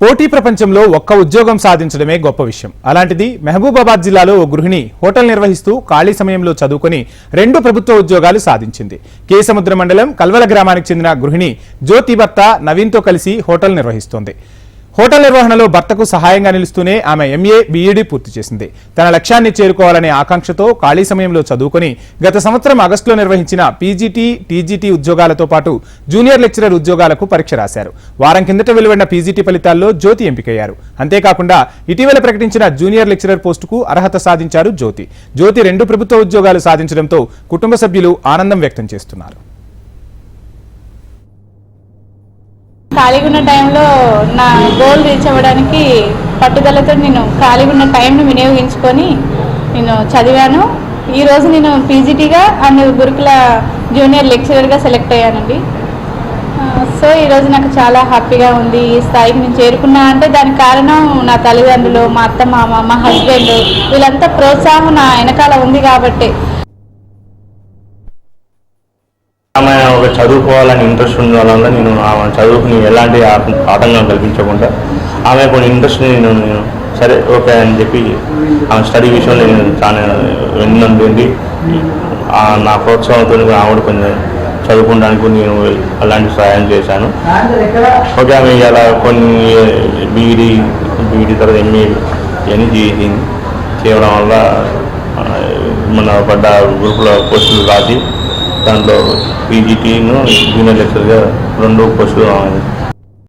పోటీ ప్రపంచంలో ఒక్క ఉద్యోగం సాధించడమే గొప్ప విషయం. అలాంటిది మహబూబాబాద్ జిల్లాలో ఓ గృహిణి హోటల్ నిర్వహిస్తూ ఖాళీ సమయంలో చదువుకొని రెండు ప్రభుత్వ ఉద్యోగాలు సాధించింది. కేసముద్ర మండలం కల్వల గ్రామానికి చెందిన గృహిణి జ్యోతి భర్త నవీన్తో కలిసి హోటల్ నిర్వహిస్తోంది. హోటల్ నిర్వహణలో భర్తకు సహాయంగా నిలుస్తూనే ఆమె ఎంఏ బీఈడీ పూర్తి చేసింది. తన లక్ష్యాన్ని చేరుకోవాలనే ఆకాంక్షతో ఖాళీ సమయంలో చదువుకొని గత సంవత్సరం ఆగస్టులో నిర్వహించిన పీజీటీ టీజీటీ ఉద్యోగాలతో పాటు జూనియర్ లెక్చరర్ ఉద్యోగాలకు పరీక్ష రాశారు. వారం కిందట వెలువడిన పీజీటీ ఫలితాల్లో జ్యోతి ఎంపికయ్యారు. అంతేకాకుండా ఇటీవల ప్రకటించిన జూనియర్ లెక్చరర్ పోస్టుకు అర్హత సాధించారు జ్యోతి. జ్యోతి రెండు ప్రభుత్వ ఉద్యోగాలు సాధించడంతో కుటుంబ సభ్యులు ఆనందం వ్యక్తం చేస్తున్నారు. ఖాళీగా ఉన్న టైంలో నా గోల్ రీచ్ అవ్వడానికి పట్టుదలతో నేను ఖాళీగా ఉన్న టైంను వినియోగించుకొని నేను చదివాను. ఈరోజు నేను పీజీటీగా అండ్ గురుకుల జూనియర్ లెక్చరర్గా సెలెక్ట్ అయ్యానండి. సో ఈరోజు నాకు చాలా హ్యాపీగా ఉంది. ఈ స్థాయికి నేను చేరుకున్నా అంటే దానికి కారణం నా తల్లిదండ్రులు మా అత్త మామ మా హస్బెండ్ వీళ్ళంతా ప్రోత్సాహం నా వెనకాల ఉంది కాబట్టి ఆమె ఒక చదువుకోవాలని ఇంట్రెస్ట్ ఉండడం వల్ల నేను ఆమె చదువుకుని ఎలాంటి ఆటంకం కల్పించకుండా ఆమె కొన్ని ఇంట్రెస్ట్ నేను నేను సరే ఓకే అని చెప్పి ఆమె స్టడీ విషయంలో నేను చాలా వెన్నంది నా ప్రోత్సాహంతో కూడా ఆవిడ కొంచెం చదువుకోవడానికి నేను అలాంటి సహాయం చేశాను. ఓకే ఆమె ఇలా కొన్ని బీఈడి బీఈడి తర్వాత ఎంఏ ఇవన్నీ చేసింది చేయడం వల్ల మన పడ్డ గ్రూప్లో పోస్టులు రాసి దాంట్లో పీజీటీను జూనియర్ లెక్చర్గా రెండో పోస్టులు ఆమె